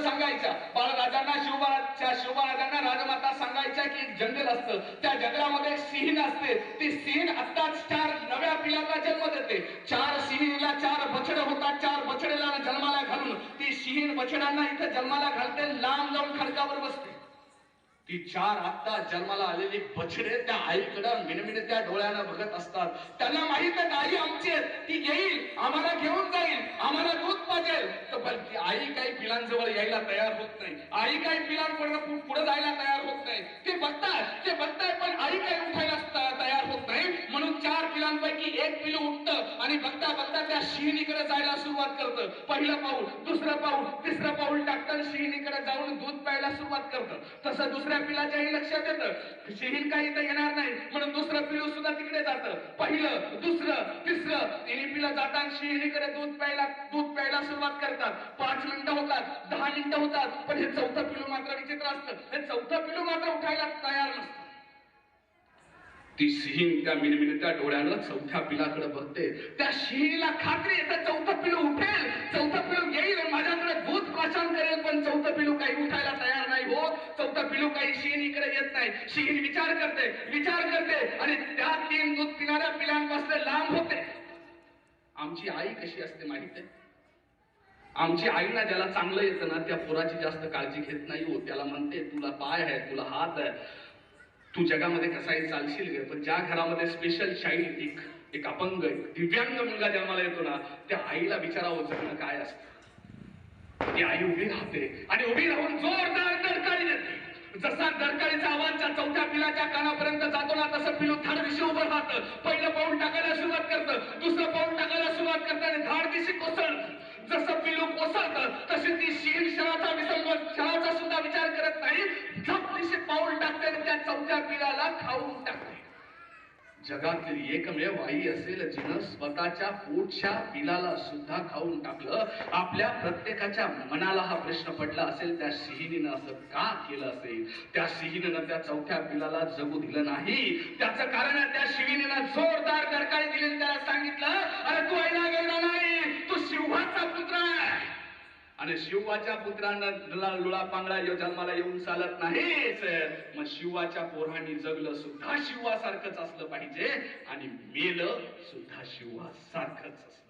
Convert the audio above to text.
सांगायच्या बाळराजांना शिवबाळाच्या शिवबाराजांना राजमाता सांगायच्या की एक जंगल असतं. त्या जंगलामध्ये सिंह सिंहीण असते. ती सिंहीण आत्ताच चार नव्या पिलाला जन्म देते. चार सिंहला चार बछडे होतात. चार बछडेला जन्माला घालून ती सिंह बछड्यांना इथं जन्माला घालते. लांब जाऊन खडकावर बसते. ती चार आत्ता जन्माला आलेली बछडे त्या आईकडं मिनमिन त्या डोळ्यानं बघत असतात. त्यांना माहीत आहे आई आमची आहे ती येईल आम्हाला घेऊन जाईल आम्हाला दूध पाजेल तर पण ती आई काही जायला तयार होत नाही. आई काय पिलांकडनं पुढे जायला तयार होत नाही. ते बघतात ते बघताय पण आई काय उठायला तयार होत नाही. म्हणून चार पिलांपैकी एक पिलू उठतं आणि बघता बघता त्या शिहिणीकडे जायला सुरुवात करतं. पहिलं पाऊल दुसरं पाऊल तिसरं पाऊल टाकतं शिहिणीकडे जाऊन दूध प्यायला सुरुवात करतं. तसं दुसऱ्या पिलाच्याही लक्षात येतं. शिहीन काही तर येणार नाही. म्हणून दुसरं पिलू सुद्धा तिकडे जातं. पहिलं दुसरं तिसरं तिन्ही पिलं जातात. शिहिणीकडे दूध प्यायला दूध प्यायला सुरुवात करतात. पाच मिनिटं होतात दहा मिनिटं होतात. पण हे चौथं पिलू मात्र विचित्र असतं. हे चौथं पिलू मात्र उठायला तयार नसतं. ती सिंहीण त्या मिनमिनत्या डोळ्यानं चौथ्या पिलाकडे बघते. त्या शिहीला खात्री येतात पिलू काही सिंहीकडे येत नाही. शीन विचार करते विचार करते आणि त्या तीन दूध पिणाऱ्या पिलांपासून लांब होते. आमची आई कशी असते माहीत आहे? आमची आई ना ज्याला चांगलं येतं ना त्या पोराची जास्त काळजी घेत नाही हो त्याला म्हणते तुला पाय आहे तुला हात आहे. तू जगामध्ये कसाही चालशील गे पण ज्या घरामध्ये स्पेशल चाइल्ड एक एक अपंग एक दिव्यांग मुलगा जन्माला येतो ना त्या आईला विचारावं जगणं काय असतं? ती आई उभी राहते आणि उभी राहून जोरदार दरकाळी देते जसा दरकाळीचा आवाज त्या चौथ्या पिलाच्या कानापर्यंत जातो ना तसं पिलू धाड दिशी उभं राहतं. पहिलं पाऊल टाकायला सुरुवात करतं दुसरं पाऊल टाकायला सुरुवात करतं आणि धाड दिशी कोसळतं. जसं पिलू कोसळतं तशी ती शिर क्षणाचा विसंग क्षणाचा सुद्धा विचार करत नाही. झप दिशी पाऊल टाकते आणि त्या चौथ्या पिलाला खाऊन टाकते. जगातील एकमेव आई असेल जिनं स्वतःच्या पोटच्या पिलाला सुद्धा खाऊन टाकलं आपल्या प्रत्येकाच्या मनाला हा प्रश्न पडला असेल त्या सिहिनीनं असं का केलं असेल? त्या सिहिनीनं त्या चौथ्या पिलाला जगू दिलं नाही. त्याचं कारण आहे त्या शिविनीनं जोरदार आणि शिवाच्या पुत्रांना लुळा पांगळा यो जन्माला येऊन चालत नाहीच मग शिवाच्या पोरांनी जगलं सुद्धा शिवासारखंच असलं पाहिजे आणि मेलं सुद्धा शिवासारखंच असलं